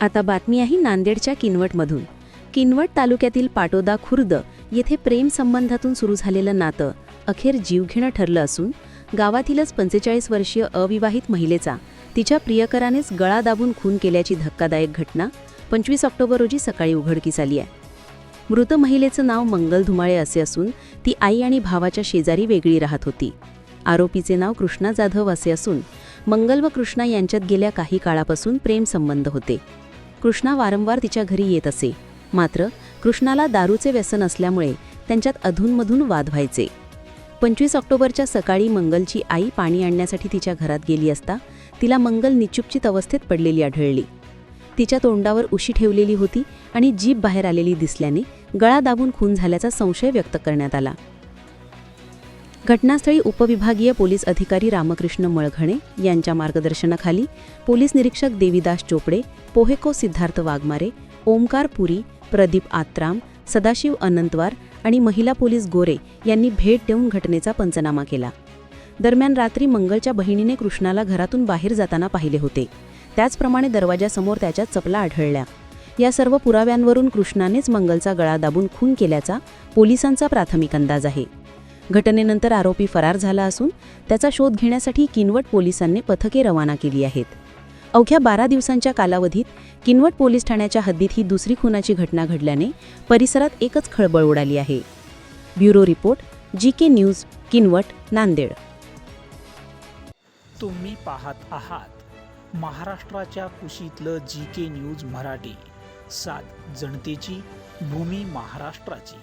आता बातमी आहे नांदेडच्या किनवटमधून. किनवट तालुक्यातील पाटोदा खुर्द येथे प्रेम संबंधातून सुरू झालेलं नातं अखेर जीवघेणं ठरलं असून गावातीलच पंचेचाळीस वर्षीय अविवाहित महिलेचा तिच्या प्रियकरानेच गळा दाबून खून केल्याची धक्कादायक घटना पंचवीस ऑक्टोबर रोजी सकाळी उघडकीस आली आहे. मृत महिलेचं नाव मंगल धुमाळे असे असून ती आई आणि भावाच्या शेजारी वेगळी राहत होती. आरोपीचे नाव कृष्णा जाधव असे असून मंगल व कृष्णा यांच्यात गेल्या काही काळापासून प्रेमसंबंध होते. कृष्णा वारंवार तिच्या घरी येत असे. मात्र कृष्णाला दारूचे व्यसन असल्यामुळे त्यांच्यात अधूनमधून वाद व्हायचे. पंचवीस ऑक्टोबरच्या सकाळी मंगलची आई पाणी आणण्यासाठी तिच्या घरात गेली असता तिला मंगल निचुपचित अवस्थेत पडलेली आढळली. तिच्या तोंडावर उशी ठेवलेली होती आणि जीभ बाहेर आलेली दिसल्याने गळा दाबून खून झाल्याचा संशय व्यक्त करण्यात आला. घटनास्थळी उपविभागीय पोलीस अधिकारी रामकृष्ण मळघणे यांच्या मार्गदर्शनाखाली पोलीस निरीक्षक देवीदास चोपडे पोहेको सिद्धार्थ वाघमारे ओमकार पुरी प्रदीप आत्राम सदाशिव अनंतवार आणि महिला पोलीस गोरे यांनी भेट देऊन घटनेचा पंचनामा केला. दरम्यान रात्री मंगलच्या बहिणीने कृष्णाला घरातून बाहेर जाताना पाहिले होते. त्याचप्रमाणे दरवाजासमोर त्याच्या चपला आढळल्या. या सर्व पुराव्यांवरून कृष्णानेच मंगलचा गळा दाबून खून केल्याचा पोलिसांचा प्राथमिक अंदाज आहे. घटनेनंतर आरोपी फरार झाला असून त्याचा शोध घेण्यासाठी किनवट पोलिसांनी पथके रवाना केली आहेत. अवघ्या बारा दिवसांच्या कालावधीत किनवट पोलीस ठाण्याच्या हद्दीत ही दुसरी खुनाची घटना घडल्याने परिसरात एकच खळबळ उडाली आहे. Bureau report G K news Kinwat Nanded. तुम्ही पाहत आहात महाराष्ट्राच्या कुशीतलं जी के न्यूज मराठी. सात जनतेची भूमी महाराष्ट्राची.